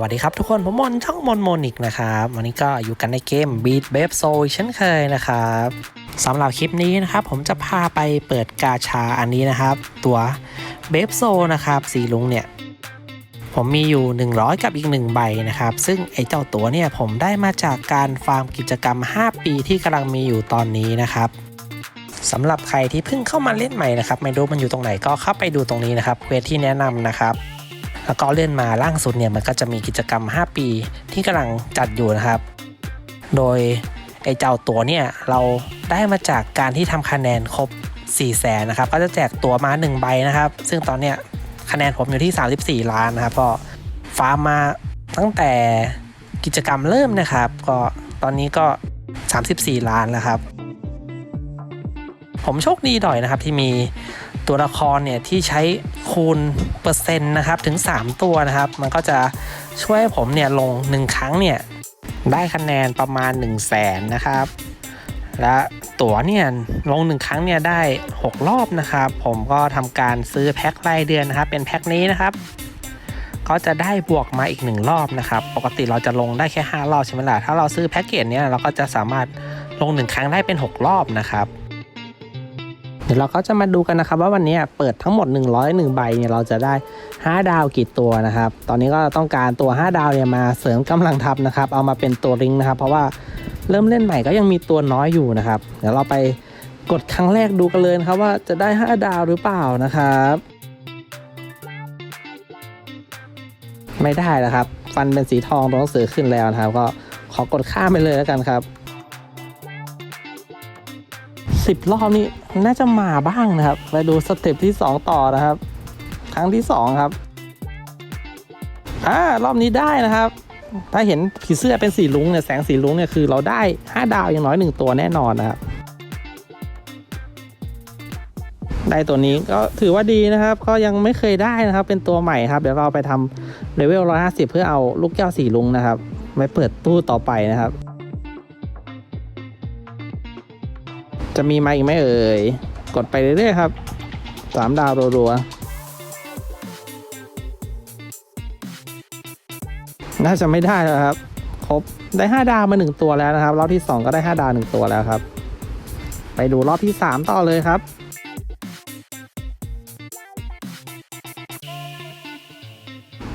วัสดีครับทุกคนผมมอนช่องมอนโมนิกนะครับ วันนี้ก็อยู่กันในเกม Beat b a b e Soul เช่นเคยนะครับสำหรับคลิปนี้นะครับ ผมจะพาไปเปิดกาชาอันนี้นะครับ ตัว b a b e Soul นะครับ สีลุงเนี่ย ผมมีอยู่ 100 กับอีก 1 ใบนะครับ ซึ่งไอ้เจ้าตัวเนี่ยผมได้มาจากการฟาร์มกิจกรรม 5 ปีที่กำลังมีอยู่ตอนนี้นะครับสำหรับใครที่เพิ่งเข้ามาเล่นใหม่นะครับไม่รู้มันอยู่ตรงไหนก็เข้าไปดูตรงนี้นะครับเวสที่แนะนำนะครับ แล้วก็เลื่อนมาล่างสุดเนี่ยมันก็จะมีกิจกรรม 5 ปีที่กำลังจัดอยู่นะครับ โดยไอ้เจ้าตัวเนี่ยเราได้มาจากการที่ทำคะแนนครบ4แสนนะครับก็จะแจกตัวมา 1 ใบนะครับ ซึ่งตอนเนี้ยคะแนนผมอยู่ที่ 34 ล้านนะครับก็ฟาร์มมาตั้งแต่กิจกรรมเริ่มนะครับ ก็ตอนนี้ก็ 34 ล้านแล้วครับ ผมโชคดีหน่อยนะครับที่มี ตัวละครเนี่ยที่ใช้คูณเปอร์เซ็นต์นะครับถึง 3 ตัวนะครับ มันก็จะช่วยให้ผมเนี่ยลง 1 ครั้งเนี่ยได้คะแนนประมาณ 1 0 0 0 0แสนนะครับ และตั๋วเนี่ยลง 1 ครั้งเนี่ยได้ 6 รอบนะครับ ผมก็ทำการซื้อแพ็ครายเดือนนะครับเป็นแพ็คนี้นะครับก็จะได้บวกมาอีก 1 รอบนะครับ ปกติเราจะลงได้แค่ 5 รอบใช่ไหมล่ะ ถ้าเราซื้อแพ็กเกจเนี้ยเราก็จะสามารถลง 1 ครั้งได้เป็น 6 รอบนะครับ เดี๋ยวเราก็จะมาดูกันนะครับว่าวันนี้เปิดทั้งหมด 101 ใบเนี่ยเราจะได้ 5 ดาวกี่ตัวนะครับ ตอนนี้ก็ต้องการตัว 5 ดาวเนี่ยมาเสริมกำลังทัพนะครับ เอามาเป็นตัวริงนะครับ เพราะว่าเริ่มเล่นใหม่ก็ยังมีตัวน้อยอยู่นะครับ เดี๋ยวเราไปกดครั้งแรกดูกันเลยครับว่าจะได้ 5 ดาวหรือเปล่านะครับ ไม่ได้แล้วครับ ฟันเป็นสีทองตัวหนังสือขึ้นแล้วนะครับ ก็ขอกดข้ามไปเลยแล้วกันครับ สิบรอบนี่น่าจะมาบ้างนะครับ ไปดูสเต็ปที่ 2 ต่อนะครับ ครั้งที่ 2 ครับอ่ารอบนี้ได้นะครับ ถ้าเห็นผีเสื้อเป็นสีลุงเนี่ยแสงสีลุงเนี่ยคือเราได้ 5 ดาวอย่างน้อยหนึ่งตัวแน่นอนนะครับ ได้ตัวนี้ก็ถือว่าดีนะครับ ก็ยังไม่เคยได้นะครับ เป็นตัวใหม่ครับ เดี๋ยวเราไปทำเลเวล150 เพื่อเอาลูกแก้วสีลุงนะครับไว้เปิดตู้ต่อไปนะครับ จะมีมาอีกไหมเอ่ย กดไปเรื่อยๆครับสามดาวรัวๆน่าจะไม่ได้แล้วครับ ครบได้ห้าดาวมาหนึ่งตัวแล้วนะครับ รอบที่สองก็ได้ห้าดาวหนึ่งตัวแล้วครับ ไปดูรอบที่สามต่อเลยครับ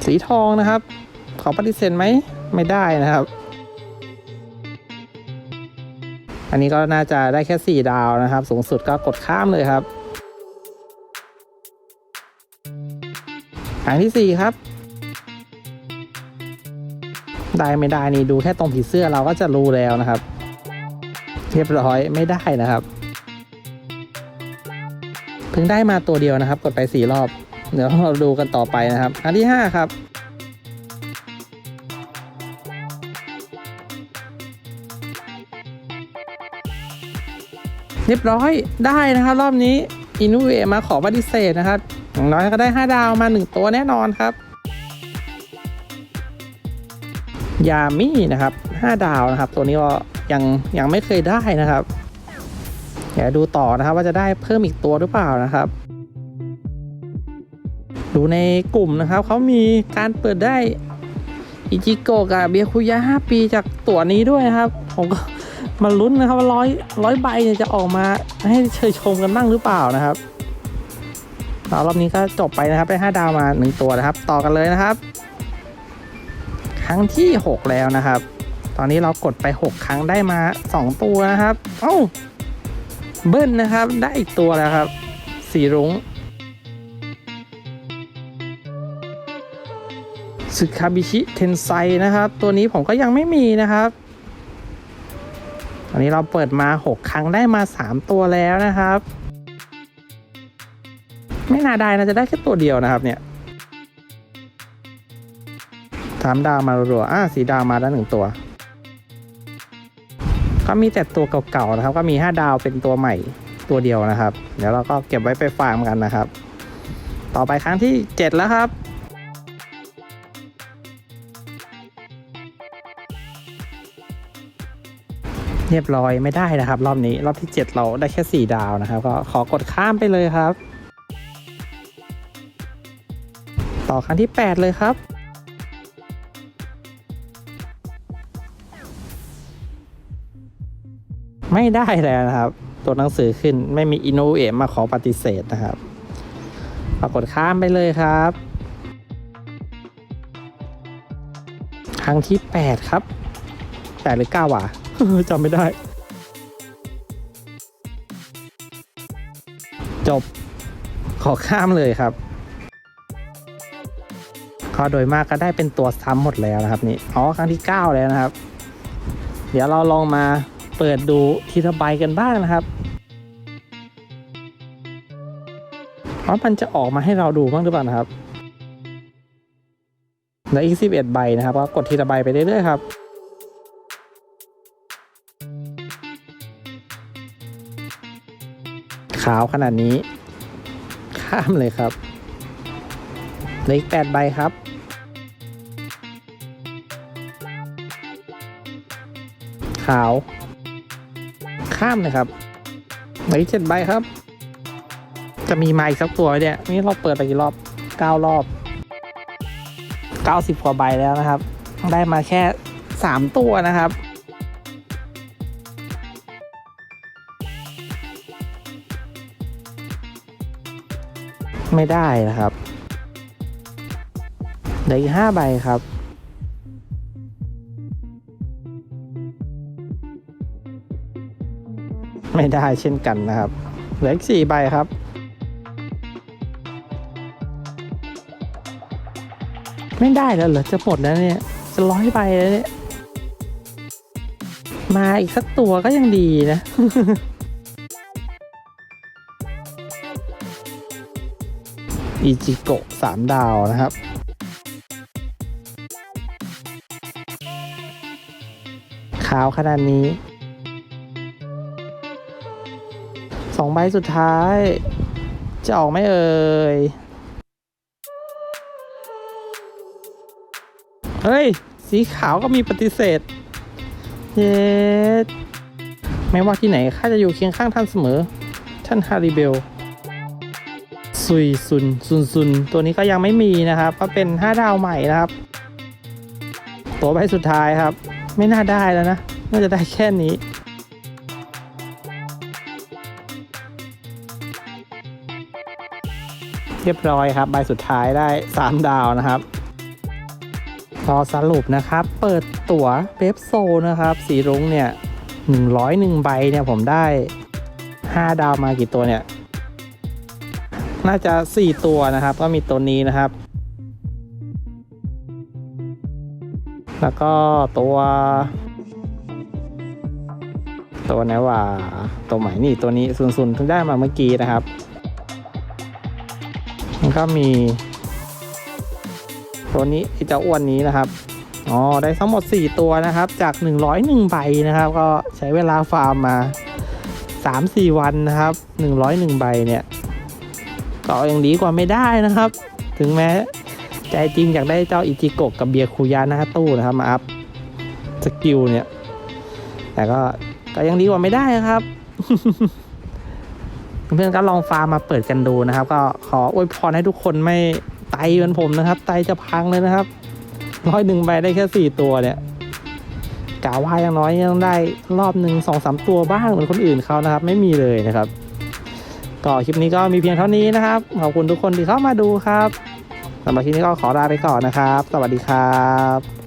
สีทองนะครับขอปฏิเสธไหม ไม่ได้นะครับ อันนี้ก็น่าจะได้แค่ 4 ดาวนะครับ สูงสุดก็กดข้ามเลยครับครั้งที่ 4 ครับได้ไม่ได้นี่ดูแค่ตรงผีเสื้อเราก็จะรู้แล้วนะครับ เรียบร้อยไม่ได้นะครับเพิ่งได้มาตัวเดียวนะครับ กดไป 4 รอบ เดี๋ยวเราดูกันต่อไปนะครับ อันที่ 5 ครับ รียบร้อยได้นะครับรอบนี้อินูเอะมาขอปฏิเสธนะครับอย่างน้อยก็ได้ 5 ดาวมา 1 ตัวแน่นอนครับ ยามี่นะครับ 5 ดาวนะครับ ตัวนี้ก็ยังยังไม่เคยได้นะครับเดี๋ยวดูต่อนะครับว่าจะได้เพิ่มอีกตัวหรือเปล่านะครับ ดูในกลุ่มนะครับเขามีการเปิดได้อิจิโกะกับเบียคุยะ5ปีจากตัวนี้ด้วยนะครับ ผมก็ มาลุ้นนะครับว่าร้อยร้อยใบเนี่ยจะออกมาให้เชยชมกันบ้างหรือเปล่านะครับเอารอบนี้ก็จบไปนะครับได้ 5 ดาวมา 1 ตัวนะครับ ต่อกันเลยนะครับ ครั้งที่ 6 แล้วนะครับ ตอนนี้เรากดไป 6 ครั้งได้มา 2 ตัวนะครับ เอ้าเบิ้ลนะครับได้อีกตัวแล้วครับ สีรุ้งสึคาบิชิเทนไซนะครับ ตัวนี้ผมก็ยังไม่มีนะครับ ตอนนี้เราเปิดมา 6 ครั้งได้มา 3 ตัวแล้วนะครับ ไม่น่าได้นะจะได้แค่ตัวเดียวนะครับเนี่ยสามดาวมารัวๆอ่าสีดาวมาแล้วหนึ่งตัว ก็มีแต่ตัวเก่าๆนะครับ ก็มี 5 ดาวเป็นตัวใหม่ตัวเดียวนะครับ เดี๋ยวเราก็เก็บไว้ไปฟาร์มกันนะครับ ต่อไปครั้งที่ 7 แล้วครับ เรียบร้อยไม่ได้นะครับ รอบนี้รอบที่ 7 เราได้แค่ 4 ดาวนะครับ ก็ขอกดข้ามไปเลยครับ ต่อครั้งที่ 8 เลยครับไม่ได้แล้วนะครับ ตัวหนังสือขึ้นไม่มีอินโนเอมาขอปฏิเสธนะครับ ปรากฏข้ามไปเลยครับ ครั้งที่ 8 ครับ 8 หรือ 9ว่ะ จำไม่ได้ จบขอข้ามเลยครับก็โดยมากก็ได้เป็นตัวซ้ำหมดแล้วนะครับนี่อ๋อครั้งที่ 9 แล้วนะครับ เดี๋ยวเราลองมาเปิดดูทีละใบกันบ้างนะครับว่ามันจะออกมาให้เราดูบ้างหรือเปล่านะครับเหลืออีก11ใบนะครับก็กดทีละใบไปเรื่อยๆครับ ขาวขนาดนี้ ข้ามเลยครับเหลืออีก8ใบครับ ขาว ข้ามเลยครับเหลืออีกเจ็ดใบครับ จะมีไมาอีกสักตัวเนี่ยนี่เราเปิดไปกี่รอบเก้ารอบเก้าสิบกว่าใบแล้วนะครับ ได้มาแค่สามตัวนะครับ ไม่ได้นะครับเหลืออีกห้าใบครับไม่ได้เช่นกันนะครับ เหลืออีกสี่ใบครับ ไม่ได้แล้วเหรอจะหมดแล้วเนี่ย จะร้อยใบแล้วเนี่ย มาอีกสักตัวก็ยังดีนะ อิจิโกะสามดาวนะครับขาวขนาดนี้สองใบสุดท้าย จะออกไหม่เอ่ย เฮ้ย สีขาวก็มีปฏิเสธ เย็ดไม่ว่าที่ไหน ข้าจะอยู่เคียงข้างท่านเสมอ ท่านฮาริเบล ซุยซุนซุนซุนตัวนี้ก็ยังไม่มีนะครับ ก็เป็น 5 ดาวใหม่นะครับ ตัวใบสุดท้ายครับ ไม่น่าได้แล้วนะ น่าจะได้แค่นี้เรียบร้อยครับ ใบสุดท้ายได้ 3 ดาวนะครับ พอสรุปนะครับ เปิดตั๋วเบฟโซนะครับ สีรุ้งเนี่ย 101 ใบเนี่ยผมได้ 5 ดาวมากี่ตัวเนี่ย น่าจะ 4 ตัวนะครับ ก็มีตัวนี้นะครับ แล้วก็ตัว ตัวไหนว่าตัวใหม่นี่ตัวนี้ซุนซุนถึงได้มาเมื่อกี้นะครับมันก็มี ตัวนี้ไอ้เจ้าอ้วนนี้นะครับอ๋อได้ทั้งหมด 4 ตัวนะครับ จาก 101ใบนะครับ ก็ใช้เวลาฟาร์มมา 3-4 วันนะครับ 101ใบเนี่ย ก็ยังดีกว่าไม่ได้นะครับ ถึงแม้ใจจริงอยากได้เจ้าอิจิโกะกับเบียคูยาหน้าตู้นะครับมาอัพสกิลเนี่ย แต่ก็ก็ยังดีกว่าไม่ได้นะครับ เพื่อนๆก็ลองฟาร์มมาเปิดกันดูนะครับ ก็ขออวยพรให้ทุกคนไม่ไตเหมือนผมนะครับ ไตจะพังเลยนะครับร้อยหนึ่งใบได้แค่สี่ตัวเนี่ยกาว่าอย่างน้อยยังได้รอบหนึ่งสองสามตัวบ้างเหมือนคนอื่นเขานะครับ ไม่มีเลยนะครับ ก็คลิปนี้ก็มีเพียงเท่านี้นะครับ ขอบคุณทุกคนที่เข้ามาดูครับสำหรับคลิปนี้ก็ขอลาไปก่อนนะครับ สวัสดีครับ